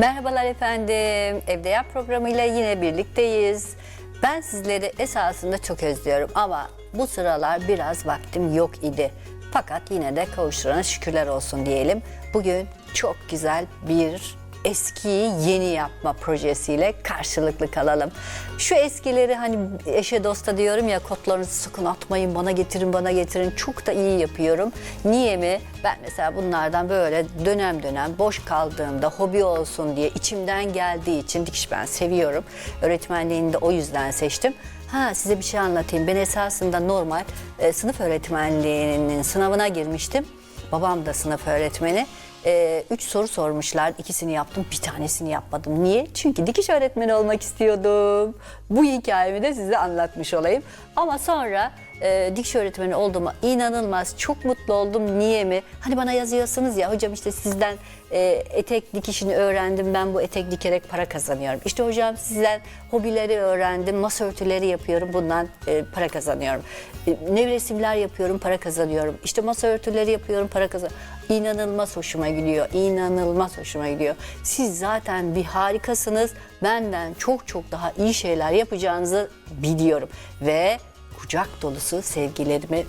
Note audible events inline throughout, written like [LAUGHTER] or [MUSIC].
Merhabalar efendim. Evde Yap programıyla yine birlikteyiz. Ben sizleri esasında çok özlüyorum ama bu sıralar biraz vaktim yok idi. Fakat yine de kavuşturana şükürler olsun diyelim. Bugün çok güzel bir eskiyi yeni yapma projesiyle karşılıklı kalalım. Şu eskileri hani eşe dosta diyorum ya kotlarınızı sakın atmayın bana getirin bana getirin çok da iyi yapıyorum. Niye mi? Ben mesela bunlardan böyle dönem dönem boş kaldığımda hobi olsun diye içimden geldiği için dikiş ben seviyorum. Öğretmenliğini de o yüzden seçtim. Ha size bir şey anlatayım. Ben esasında normal e, sınıf öğretmenliğinin sınavına girmiştim. Babam da sınıf öğretmeni. Ee, üç soru sormuşlar. İkisini yaptım, bir tanesini yapmadım. Niye? Çünkü dikiş öğretmeni olmak istiyordum. Bu hikayemi de size anlatmış olayım. Ama sonra e, dikiş öğretmeni olduğuma inanılmaz çok mutlu oldum. Niye mi? Hani bana yazıyorsunuz ya hocam işte sizden e, etek dikişini öğrendim. Ben bu etek dikerek para kazanıyorum. İşte hocam sizden hobileri öğrendim. Masa örtüleri yapıyorum. Bundan e, para kazanıyorum. E, nevresimler yapıyorum, para kazanıyorum. İşte masa örtüleri yapıyorum, para kazanıyorum. İnanılmaz hoşuma gidiyor. İnanılmaz hoşuma gidiyor. Siz zaten bir harikasınız. Benden çok çok daha iyi şeyler yapacağınızı biliyorum. Ve kucak dolusu sevgilerimi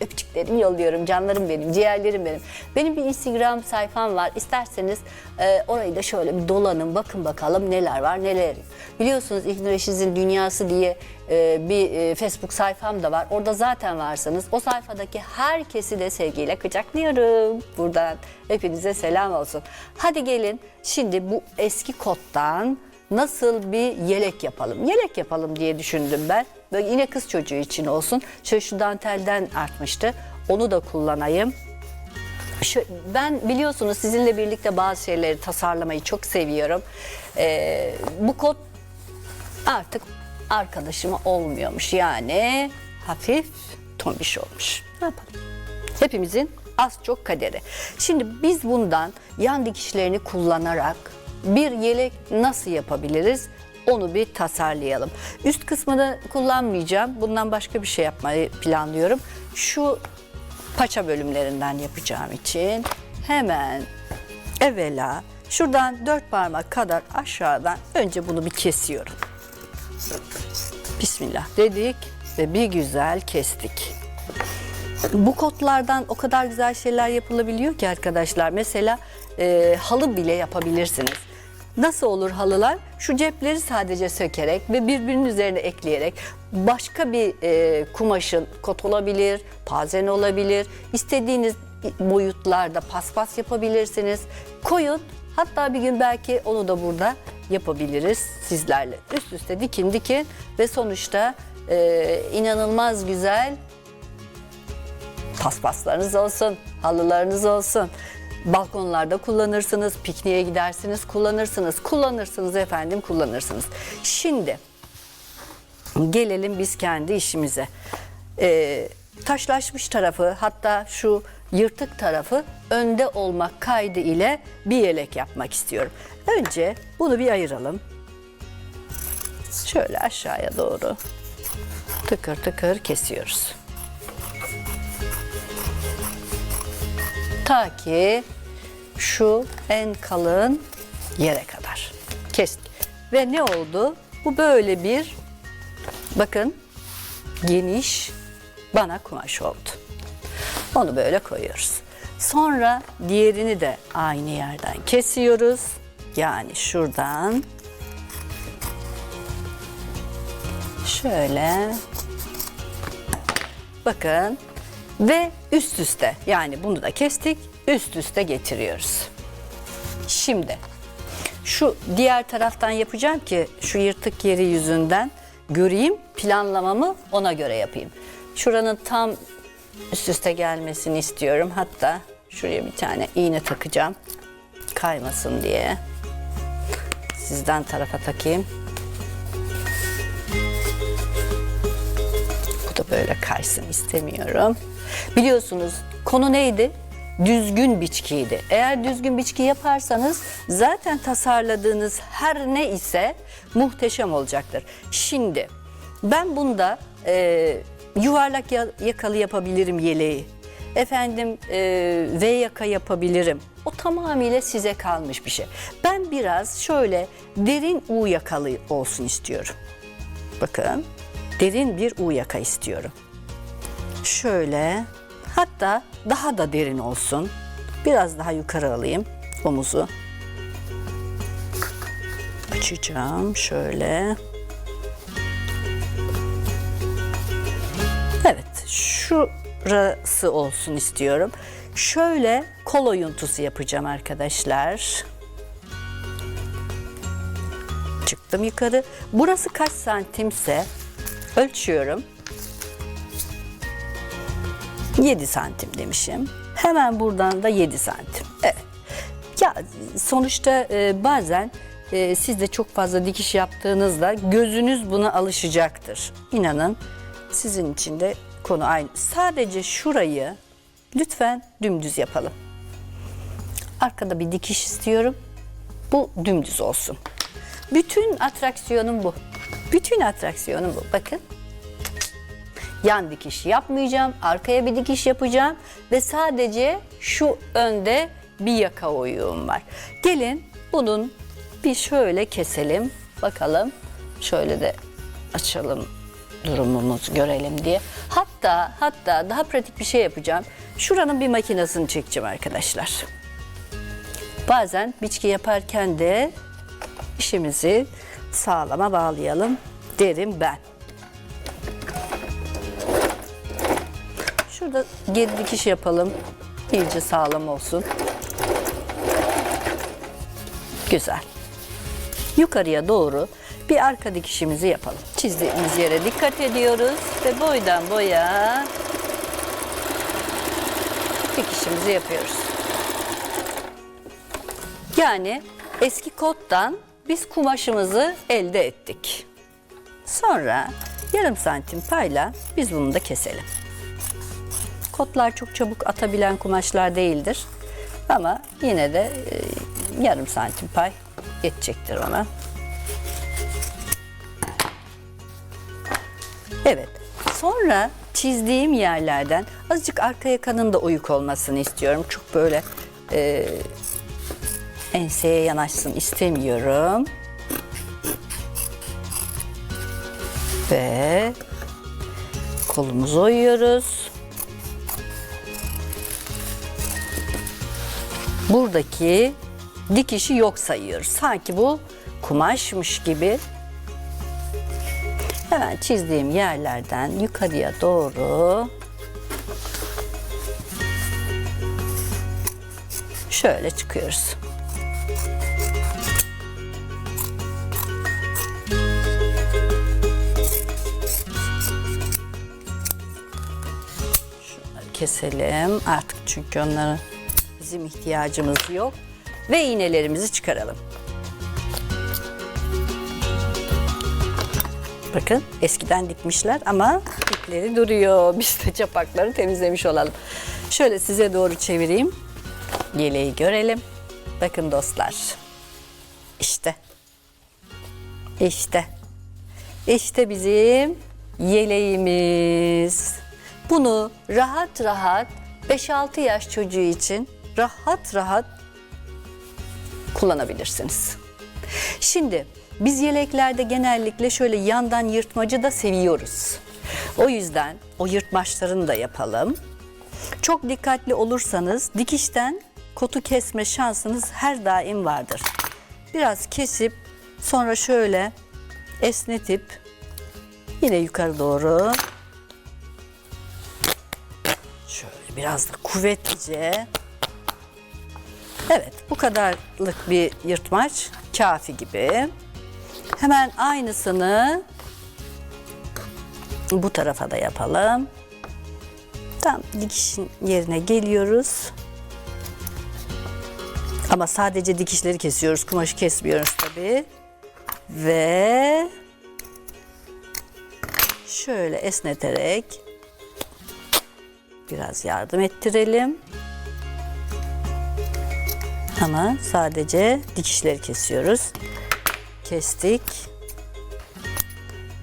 öpücüklerimi yolluyorum. Canlarım benim, ciğerlerim benim. Benim bir Instagram sayfam var. İsterseniz e, orayı da şöyle bir dolanın. Bakın bakalım neler var, neler. Biliyorsunuz İlknur Eşiz'in Dünyası diye e, bir e, Facebook sayfam da var. Orada zaten varsanız o sayfadaki herkesi de sevgiyle kucaklıyorum. Buradan hepinize selam olsun. Hadi gelin şimdi bu eski kottan nasıl bir yelek yapalım? Yelek yapalım diye düşündüm ben. Böyle yine kız çocuğu için olsun. Şöyle şu dantelden artmıştı. Onu da kullanayım. Şu, ben biliyorsunuz sizinle birlikte bazı şeyleri tasarlamayı çok seviyorum. Ee, bu kot artık arkadaşıma olmuyormuş. Yani hafif tombiş olmuş. Ne yapalım? Hepimizin az çok kaderi. Şimdi biz bundan yan dikişlerini kullanarak bir yelek nasıl yapabiliriz? Onu bir tasarlayalım. Üst kısmını kullanmayacağım. Bundan başka bir şey yapmayı planlıyorum. Şu paça bölümlerinden yapacağım için hemen evvela şuradan dört parmak kadar aşağıdan önce bunu bir kesiyorum. Bismillah dedik ve bir güzel kestik. Bu kotlardan o kadar güzel şeyler yapılabiliyor ki arkadaşlar. Mesela e, halı bile yapabilirsiniz. Nasıl olur halılar? Şu cepleri sadece sökerek ve birbirinin üzerine ekleyerek başka bir e, kumaşın kot olabilir, pazen olabilir. İstediğiniz boyutlarda paspas yapabilirsiniz. Koyun. Hatta bir gün belki onu da burada yapabiliriz sizlerle. Üst üste dikin dikin ve sonuçta e, inanılmaz güzel paspaslarınız olsun, halılarınız olsun. Balkonlarda kullanırsınız, pikniğe gidersiniz, kullanırsınız. Kullanırsınız efendim, kullanırsınız. Şimdi gelelim biz kendi işimize. Ee, taşlaşmış tarafı hatta şu yırtık tarafı önde olmak kaydı ile bir yelek yapmak istiyorum. Önce bunu bir ayıralım. Şöyle aşağıya doğru tıkır tıkır kesiyoruz. Ta ki şu en kalın yere kadar kestik. Ve ne oldu? Bu böyle bir bakın geniş bana kumaş oldu. Onu böyle koyuyoruz. Sonra diğerini de aynı yerden kesiyoruz. Yani şuradan şöyle bakın ve üst üste yani bunu da kestik üst üste getiriyoruz. Şimdi şu diğer taraftan yapacağım ki şu yırtık yeri yüzünden göreyim planlamamı ona göre yapayım. Şuranın tam üst üste gelmesini istiyorum. Hatta şuraya bir tane iğne takacağım. Kaymasın diye. Sizden tarafa takayım. Bu da böyle kaysın istemiyorum. Biliyorsunuz konu neydi? Düzgün biçkiydi. Eğer düzgün biçki yaparsanız zaten tasarladığınız her ne ise muhteşem olacaktır. Şimdi ben bunda e, yuvarlak ya- yakalı yapabilirim yeleği. Efendim e, V yaka yapabilirim. O tamamıyla size kalmış bir şey. Ben biraz şöyle derin U yakalı olsun istiyorum. Bakın derin bir U yaka istiyorum. Şöyle hatta daha da derin olsun. Biraz daha yukarı alayım omuzu. Açacağım şöyle. Evet, şurası olsun istiyorum. Şöyle kol oyuntusu yapacağım arkadaşlar. Çıktım yukarı. Burası kaç santimse ölçüyorum. 7 santim demişim. Hemen buradan da 7 santim. Evet. Ya sonuçta e, bazen e, siz de çok fazla dikiş yaptığınızda gözünüz buna alışacaktır. İnanın sizin için de konu aynı. Sadece şurayı lütfen dümdüz yapalım. Arkada bir dikiş istiyorum. Bu dümdüz olsun. Bütün atraksiyonum bu. Bütün atraksiyonum bu. Bakın yan dikiş yapmayacağım. Arkaya bir dikiş yapacağım ve sadece şu önde bir yaka oyuğum var. Gelin bunun bir şöyle keselim. Bakalım. Şöyle de açalım durumumuzu görelim diye. Hatta hatta daha pratik bir şey yapacağım. Şuranın bir makinesini çekeceğim arkadaşlar. Bazen biçki yaparken de işimizi sağlama bağlayalım derim ben. Şurada geri dikiş yapalım. İyice sağlam olsun. Güzel. Yukarıya doğru bir arka dikişimizi yapalım. Çizdiğimiz yere dikkat ediyoruz ve boydan boya dikişimizi yapıyoruz. Yani eski kottan biz kumaşımızı elde ettik. Sonra yarım santim payla biz bunu da keselim. Kotlar çok çabuk atabilen kumaşlar değildir. Ama yine de e, yarım santim pay yetecektir ona. Evet. Sonra çizdiğim yerlerden azıcık arka yakanın da oyuk olmasını istiyorum. Çok böyle e, enseye yanaşsın istemiyorum. Ve kolumuzu oyuyoruz. Buradaki dikişi yok sayıyoruz. Sanki bu kumaşmış gibi Hemen çizdiğim yerlerden yukarıya doğru şöyle çıkıyoruz. Şunları keselim artık çünkü onlara bizim ihtiyacımız yok ve iğnelerimizi çıkaralım. Bakın eskiden dikmişler ama ipleri duruyor. [LAUGHS] Biz de çapakları temizlemiş olalım. Şöyle size doğru çevireyim. Yeleği görelim. Bakın dostlar. İşte. İşte. İşte bizim yeleğimiz. Bunu rahat rahat 5-6 yaş çocuğu için rahat rahat kullanabilirsiniz. Şimdi biz yeleklerde genellikle şöyle yandan yırtmacı da seviyoruz. O yüzden o yırtmaçlarını da yapalım. Çok dikkatli olursanız dikişten kotu kesme şansınız her daim vardır. Biraz kesip sonra şöyle esnetip yine yukarı doğru şöyle biraz da kuvvetlice Evet bu kadarlık bir yırtmaç kafi gibi. Hemen aynısını bu tarafa da yapalım. Tam dikişin yerine geliyoruz. Ama sadece dikişleri kesiyoruz. Kumaşı kesmiyoruz tabii. Ve şöyle esneterek biraz yardım ettirelim. Ama sadece dikişleri kesiyoruz. Kestik.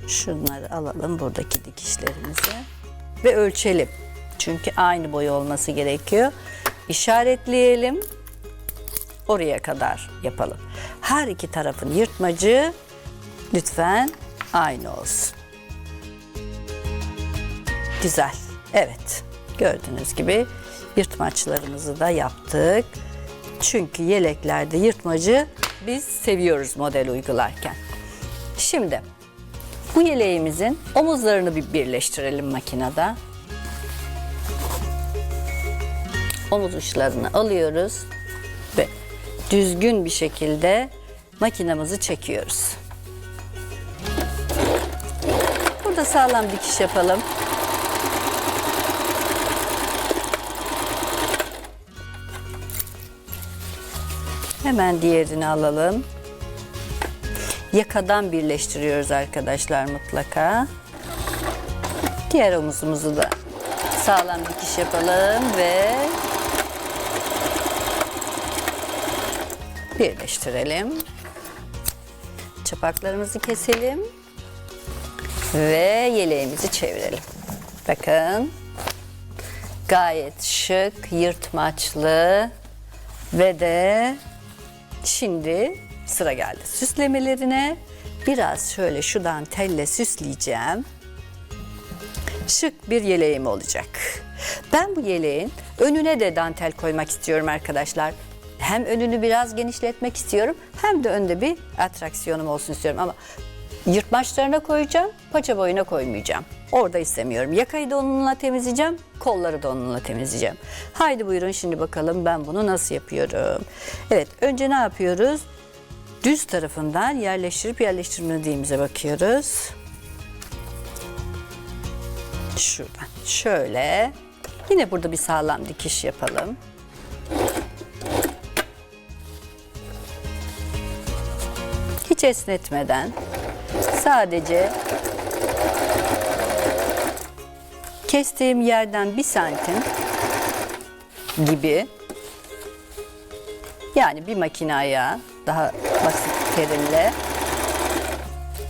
Şunları alalım buradaki dikişlerimizi ve ölçelim. Çünkü aynı boy olması gerekiyor. İşaretleyelim oraya kadar yapalım. Her iki tarafın yırtmacı lütfen aynı olsun. Güzel. Evet. Gördüğünüz gibi yırtmaçlarımızı da yaptık. Çünkü yeleklerde yırtmacı biz seviyoruz model uygularken. Şimdi bu yeleğimizin omuzlarını bir birleştirelim makinede. Omuz uçlarını alıyoruz ve düzgün bir şekilde makinamızı çekiyoruz. Burada sağlam dikiş yapalım. Hemen diğerini alalım. Yakadan birleştiriyoruz arkadaşlar mutlaka. Diğer omuzumuzu da sağlam dikiş yapalım ve birleştirelim. Çapaklarımızı keselim ve yeleğimizi çevirelim. Bakın gayet şık, yırtmaçlı ve de şimdi sıra geldi süslemelerine. Biraz şöyle şu dantelle süsleyeceğim. Şık bir yeleğim olacak. Ben bu yeleğin önüne de dantel koymak istiyorum arkadaşlar. Hem önünü biraz genişletmek istiyorum hem de önde bir atraksiyonum olsun istiyorum ama yırtmaçlarına koyacağım, paça boyuna koymayacağım. Orada istemiyorum. Yakayı da onunla temizleyeceğim, kolları da onunla temizleyeceğim. Haydi buyurun şimdi bakalım ben bunu nasıl yapıyorum. Evet, önce ne yapıyoruz? Düz tarafından yerleştirip yerleştirmediğimize bakıyoruz. Şuradan şöyle. Yine burada bir sağlam dikiş yapalım. Hiç esnetmeden sadece kestiğim yerden bir santim gibi yani bir makine daha basit terimle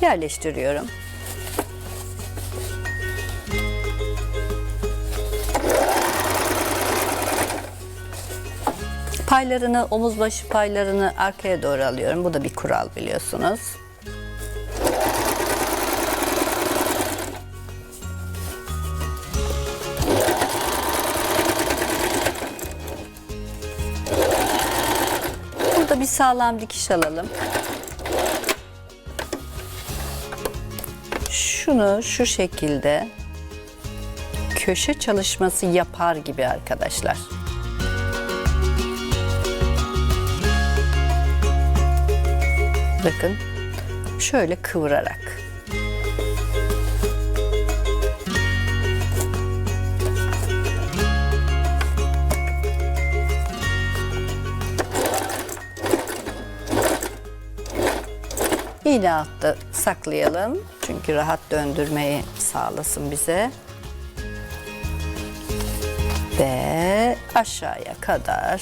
yerleştiriyorum. Paylarını, omuz başı paylarını arkaya doğru alıyorum. Bu da bir kural biliyorsunuz. Sağlam dikiş alalım. Şunu şu şekilde köşe çalışması yapar gibi arkadaşlar. Bakın şöyle kıvırarak. Altta saklayalım. Çünkü rahat döndürmeyi sağlasın bize. Ve aşağıya kadar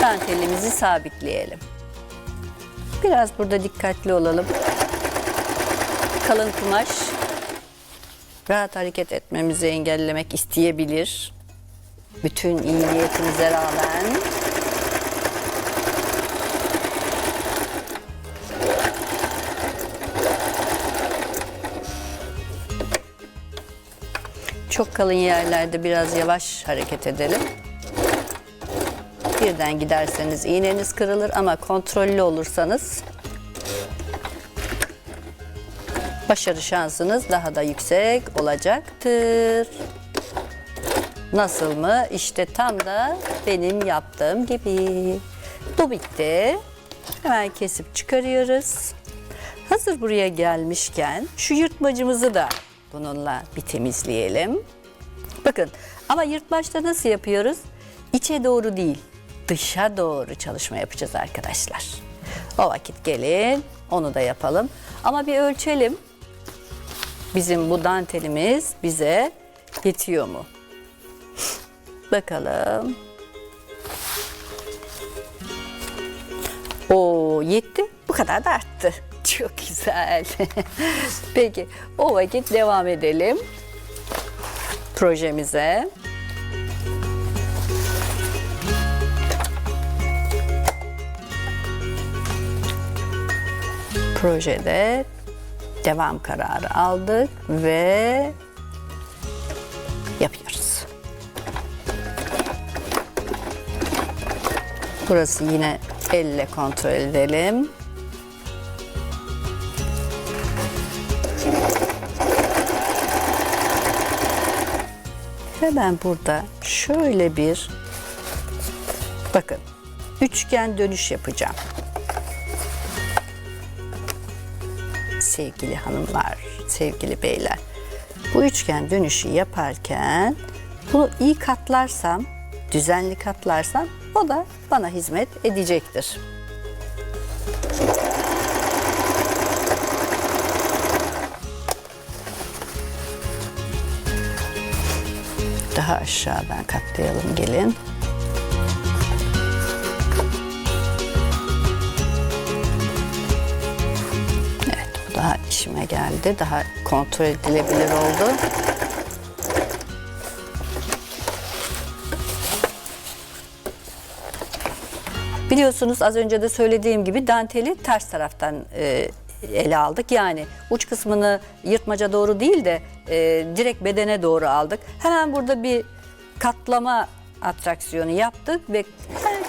dantelimizi sabitleyelim. Biraz burada dikkatli olalım. Kalın kumaş rahat hareket etmemizi engellemek isteyebilir. Bütün iyi niyetimize rağmen çok kalın yerlerde biraz yavaş hareket edelim. Birden giderseniz iğneniz kırılır ama kontrollü olursanız başarı şansınız daha da yüksek olacaktır. Nasıl mı? İşte tam da benim yaptığım gibi. Bu bitti. Hemen kesip çıkarıyoruz. Hazır buraya gelmişken şu yırtmacımızı da bununla bir temizleyelim. Bakın ama yırtmaçta nasıl yapıyoruz? İçe doğru değil, dışa doğru çalışma yapacağız arkadaşlar. O vakit gelin onu da yapalım. Ama bir ölçelim. Bizim bu dantelimiz bize yetiyor mu? Bakalım. O yetti. Bu kadar da arttı. [LAUGHS] Çok güzel. [LAUGHS] Peki o vakit devam edelim. projemize. Projede devam kararı aldık ve yapıyoruz. Burası yine elle kontrol edelim. Hemen burada şöyle bir bakın üçgen dönüş yapacağım. Sevgili hanımlar, sevgili beyler. Bu üçgen dönüşü yaparken bunu iyi katlarsam, düzenli katlarsam o da bana hizmet edecektir. Daha aşağıdan katlayalım gelin. Evet bu daha işime geldi. Daha kontrol edilebilir oldu. Biliyorsunuz az önce de söylediğim gibi danteli ters taraftan e, ele aldık. Yani uç kısmını yırtmaca doğru değil de e, direkt bedene doğru aldık. Hemen burada bir katlama atraksiyonu yaptık ve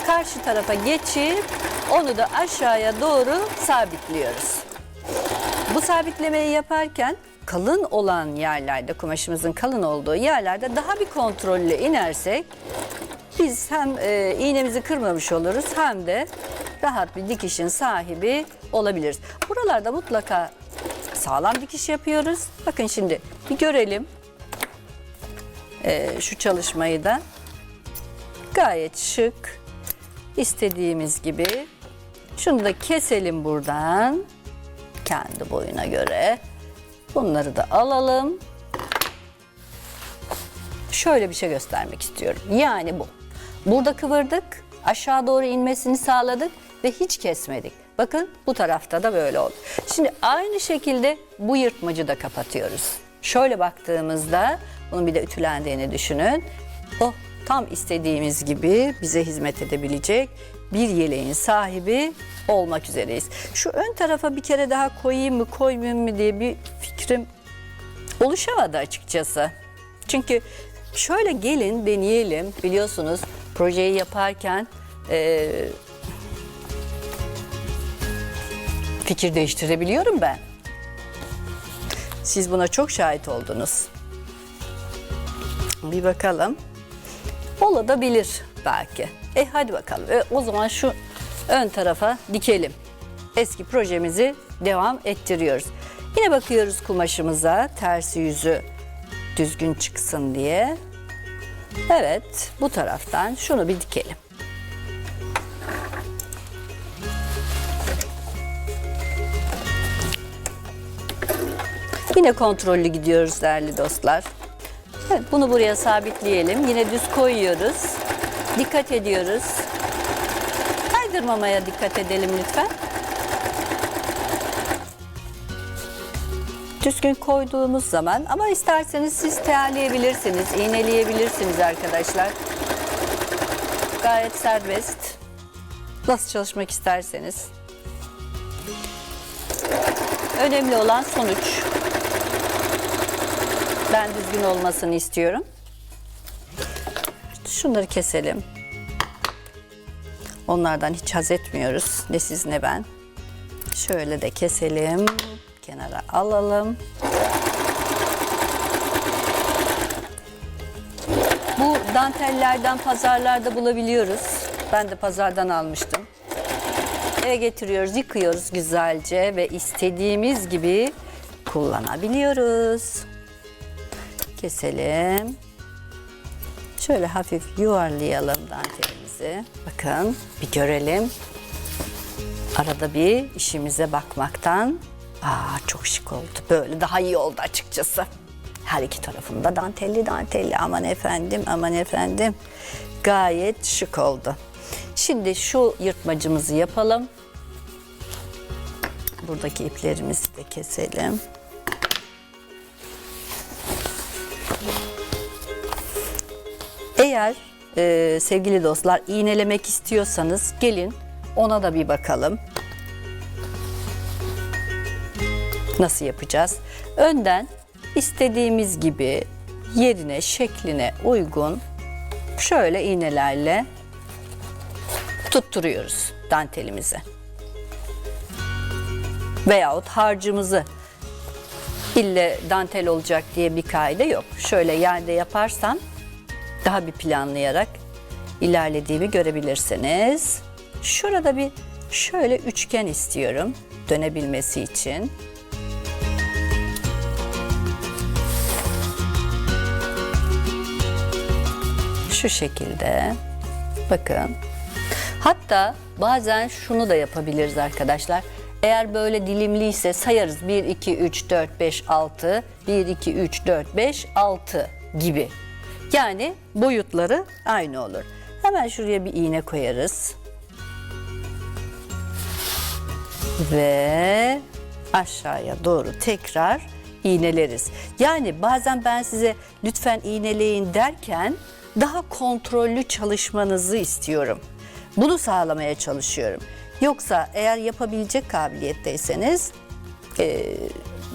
karşı tarafa geçip onu da aşağıya doğru sabitliyoruz. Bu sabitlemeyi yaparken kalın olan yerlerde, kumaşımızın kalın olduğu yerlerde daha bir kontrolle inersek biz hem e, iğnemizi kırmamış oluruz hem de rahat bir dikişin sahibi olabiliriz. Buralarda mutlaka sağlam dikiş yapıyoruz. Bakın şimdi bir görelim e, şu çalışmayı da. Gayet şık. istediğimiz gibi. Şunu da keselim buradan. Kendi boyuna göre. Bunları da alalım. Şöyle bir şey göstermek istiyorum. Yani bu. Burada kıvırdık, aşağı doğru inmesini sağladık ve hiç kesmedik. Bakın bu tarafta da böyle oldu. Şimdi aynı şekilde bu yırtmacı da kapatıyoruz. Şöyle baktığımızda bunun bir de ütülendiğini düşünün. O tam istediğimiz gibi bize hizmet edebilecek bir yeleğin sahibi olmak üzereyiz. Şu ön tarafa bir kere daha koyayım mı koymayayım mı diye bir fikrim oluşamadı açıkçası. Çünkü şöyle gelin deneyelim. Biliyorsunuz projeyi yaparken e, fikir değiştirebiliyorum ben. Siz buna çok şahit oldunuz. Bir bakalım. Olabilir belki. E hadi bakalım. E, o zaman şu ön tarafa dikelim. Eski projemizi devam ettiriyoruz. Yine bakıyoruz kumaşımıza tersi yüzü düzgün çıksın diye. Evet bu taraftan şunu bir dikelim. Yine kontrollü gidiyoruz değerli dostlar. Evet, bunu buraya sabitleyelim. Yine düz koyuyoruz. Dikkat ediyoruz. Kaydırmamaya dikkat edelim lütfen. Düzgün koyduğumuz zaman ama isterseniz siz terleyebilirsiniz, iğneleyebilirsiniz arkadaşlar. Gayet serbest. Nasıl çalışmak isterseniz. Önemli olan sonuç. Ben düzgün olmasını istiyorum. Şunları keselim. Onlardan hiç haz etmiyoruz. Ne siz ne ben. Şöyle de keselim. Kenara alalım. Bu dantellerden pazarlarda bulabiliyoruz. Ben de pazardan almıştım. Eve getiriyoruz, yıkıyoruz güzelce ve istediğimiz gibi kullanabiliyoruz. Keselim. Şöyle hafif yuvarlayalım dantelimizi. Bakın bir görelim. Arada bir işimize bakmaktan aa çok şık oldu. Böyle daha iyi oldu açıkçası. Her iki tarafında dantelli dantelli aman efendim aman efendim. Gayet şık oldu. Şimdi şu yırtmacımızı yapalım. Buradaki iplerimizi de keselim. Eğer e, sevgili dostlar iğnelemek istiyorsanız gelin ona da bir bakalım. Nasıl yapacağız? Önden istediğimiz gibi yerine, şekline uygun şöyle iğnelerle tutturuyoruz dantelimizi. Veyahut harcımızı ille dantel olacak diye bir kaide yok. Şöyle yerde yaparsam daha bir planlayarak ilerlediğimi görebilirsiniz. Şurada bir şöyle üçgen istiyorum dönebilmesi için. Şu şekilde. Bakın. Hatta bazen şunu da yapabiliriz arkadaşlar. Eğer böyle dilimliyse sayarız 1, 2, 3, 4, 5, 6, 1, 2, 3, 4, 5, 6 gibi. Yani boyutları aynı olur. Hemen şuraya bir iğne koyarız. Ve aşağıya doğru tekrar iğneleriz. Yani bazen ben size lütfen iğneleyin derken daha kontrollü çalışmanızı istiyorum. Bunu sağlamaya çalışıyorum. Yoksa eğer yapabilecek kabiliyetteyseniz e,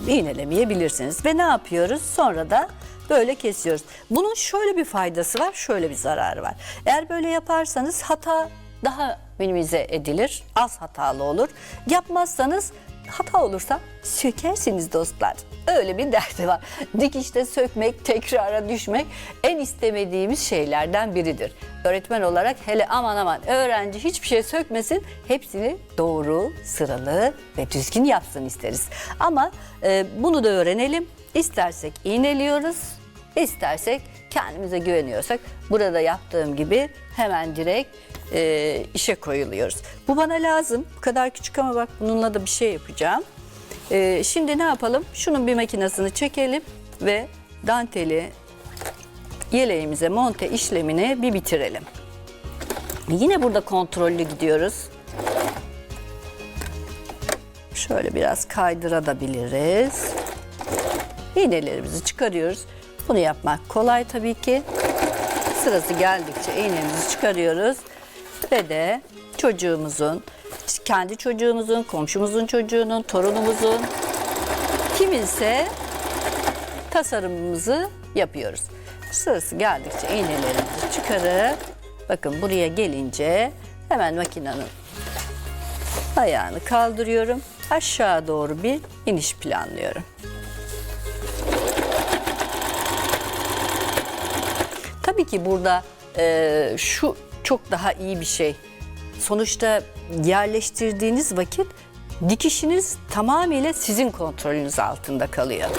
iğnelemeyebilirsiniz. Ve ne yapıyoruz? Sonra da böyle kesiyoruz. Bunun şöyle bir faydası var, şöyle bir zararı var. Eğer böyle yaparsanız hata daha minimize edilir, az hatalı olur. Yapmazsanız hata olursa sökersiniz dostlar. Öyle bir derdi var. Dikişte sökmek, tekrara düşmek en istemediğimiz şeylerden biridir. Öğretmen olarak hele aman aman öğrenci hiçbir şey sökmesin, hepsini doğru, sıralı ve düzgün yapsın isteriz. Ama e, bunu da öğrenelim. İstersek iğneliyoruz, istersek kendimize güveniyorsak burada yaptığım gibi hemen direkt e, işe koyuluyoruz. Bu bana lazım. Bu kadar küçük ama bak bununla da bir şey yapacağım. E, şimdi ne yapalım? Şunun bir makinesini çekelim ve danteli yeleğimize monte işlemini bir bitirelim. Yine burada kontrollü gidiyoruz. Şöyle biraz kaydırabiliriz. İğnelerimizi çıkarıyoruz. Bunu yapmak kolay tabii ki. Sırası geldikçe iğnemizi çıkarıyoruz ve de çocuğumuzun, kendi çocuğumuzun, komşumuzun çocuğunun, torunumuzun kiminse tasarımımızı yapıyoruz. Sırası geldikçe iğnelerimizi çıkarıp bakın buraya gelince hemen makinenin ayağını kaldırıyorum. Aşağı doğru bir iniş planlıyorum. Tabii ki burada e, şu çok daha iyi bir şey. Sonuçta yerleştirdiğiniz vakit dikişiniz tamamıyla sizin kontrolünüz altında kalıyor.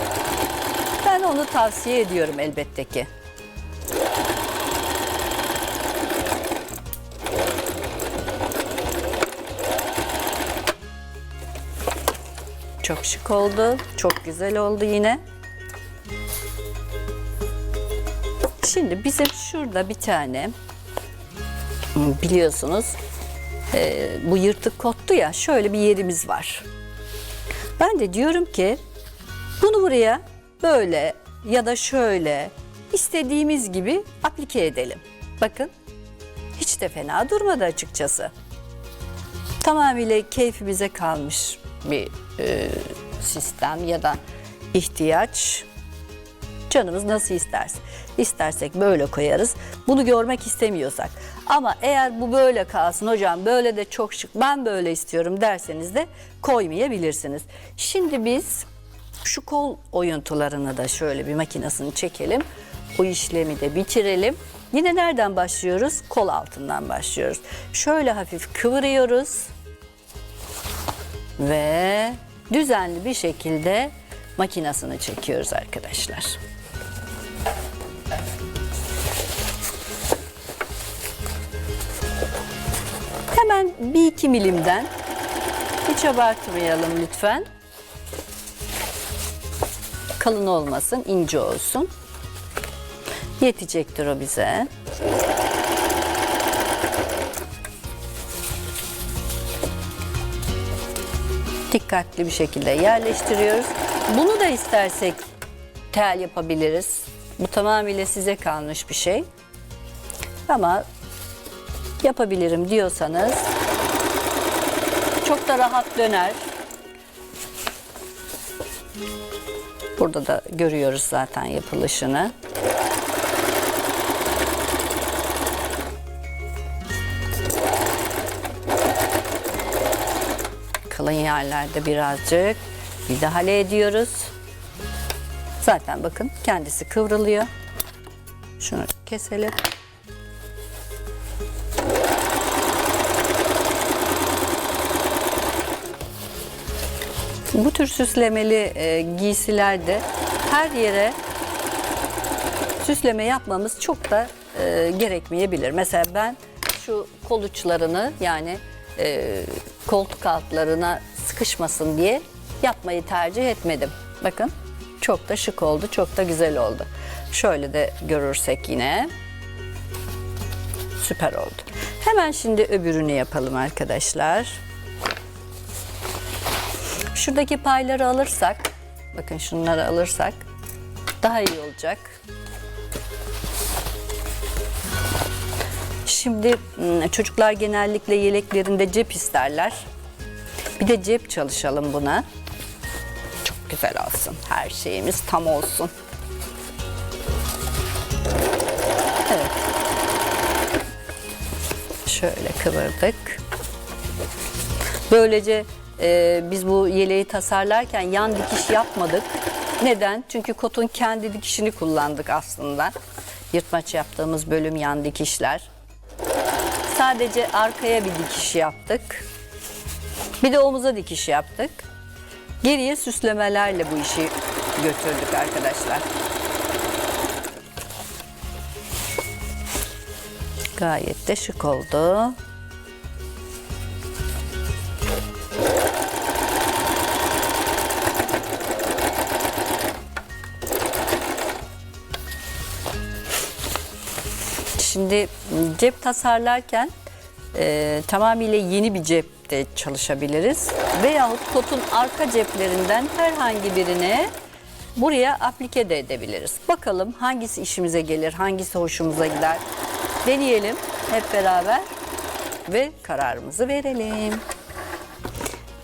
Ben onu tavsiye ediyorum elbette ki. Çok şık oldu. Çok güzel oldu yine. Şimdi bizim şurada bir tane biliyorsunuz e, bu yırtık kottu ya şöyle bir yerimiz var. Ben de diyorum ki bunu buraya böyle ya da şöyle istediğimiz gibi aplike edelim. Bakın hiç de fena durmadı açıkçası. Tamamıyla keyfimize kalmış bir e, sistem ya da ihtiyaç. Canımız nasıl isterse. İstersek böyle koyarız. Bunu görmek istemiyorsak. Ama eğer bu böyle kalsın hocam böyle de çok şık ben böyle istiyorum derseniz de koymayabilirsiniz. Şimdi biz şu kol oyuntularını da şöyle bir makinesini çekelim. Bu işlemi de bitirelim. Yine nereden başlıyoruz? Kol altından başlıyoruz. Şöyle hafif kıvırıyoruz. Ve düzenli bir şekilde makinesini çekiyoruz arkadaşlar. Bir iki milimden hiç abartmayalım lütfen. Kalın olmasın, ince olsun. Yetecektir o bize. Dikkatli bir şekilde yerleştiriyoruz. Bunu da istersek tel yapabiliriz. Bu tamamıyla size kalmış bir şey. Ama yapabilirim diyorsanız çok da rahat döner. Burada da görüyoruz zaten yapılışını. Kalın yerlerde birazcık müdahale ediyoruz. Zaten bakın kendisi kıvrılıyor. Şunu keselim. Bu tür süslemeli e, giysilerde her yere süsleme yapmamız çok da e, gerekmeyebilir. Mesela ben şu kol uçlarını yani e, koltuk altlarına sıkışmasın diye yapmayı tercih etmedim. Bakın çok da şık oldu, çok da güzel oldu. Şöyle de görürsek yine süper oldu. Hemen şimdi öbürünü yapalım arkadaşlar. Şuradaki payları alırsak, bakın şunları alırsak daha iyi olacak. Şimdi m, çocuklar genellikle yeleklerinde cep isterler. Bir de cep çalışalım buna. Çok güzel olsun. Her şeyimiz tam olsun. Evet. Şöyle kıvırdık. Böylece e, biz bu yeleği tasarlarken yan dikiş yapmadık. Neden? Çünkü kotun kendi dikişini kullandık aslında. Yırtmaç yaptığımız bölüm yan dikişler. Sadece arkaya bir dikiş yaptık. Bir de omuza dikiş yaptık. Geriye süslemelerle bu işi götürdük arkadaşlar. Gayet de şık oldu. Şimdi cep tasarlarken e, tamamıyla yeni bir cepte çalışabiliriz. Veyahut kotun arka ceplerinden herhangi birine buraya aplike de edebiliriz. Bakalım hangisi işimize gelir, hangisi hoşumuza gider. Deneyelim hep beraber ve kararımızı verelim.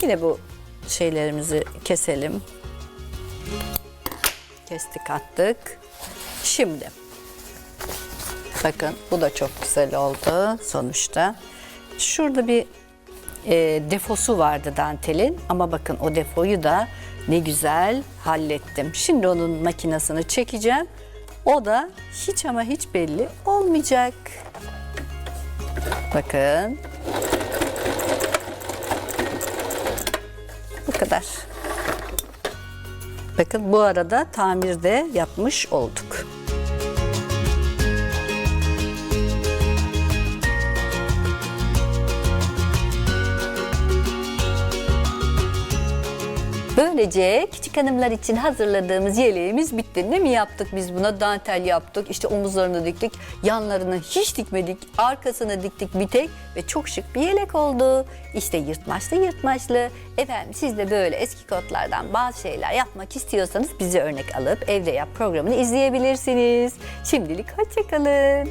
Yine bu şeylerimizi keselim. Kestik attık. Şimdi Bakın bu da çok güzel oldu sonuçta. Şurada bir e, defosu vardı dantelin ama bakın o defoyu da ne güzel hallettim. Şimdi onun makinesini çekeceğim. O da hiç ama hiç belli olmayacak. Bakın. Bu kadar. Bakın bu arada tamirde yapmış olduk. Böylece küçük hanımlar için hazırladığımız yeleğimiz bitti. Ne mi yaptık biz buna? Dantel yaptık, işte omuzlarını diktik, yanlarını hiç dikmedik, arkasını diktik bir tek ve çok şık bir yelek oldu. İşte yırtmaçlı yırtmaçlı. Efendim siz de böyle eski kotlardan bazı şeyler yapmak istiyorsanız bizi örnek alıp evde yap programını izleyebilirsiniz. Şimdilik hoşçakalın.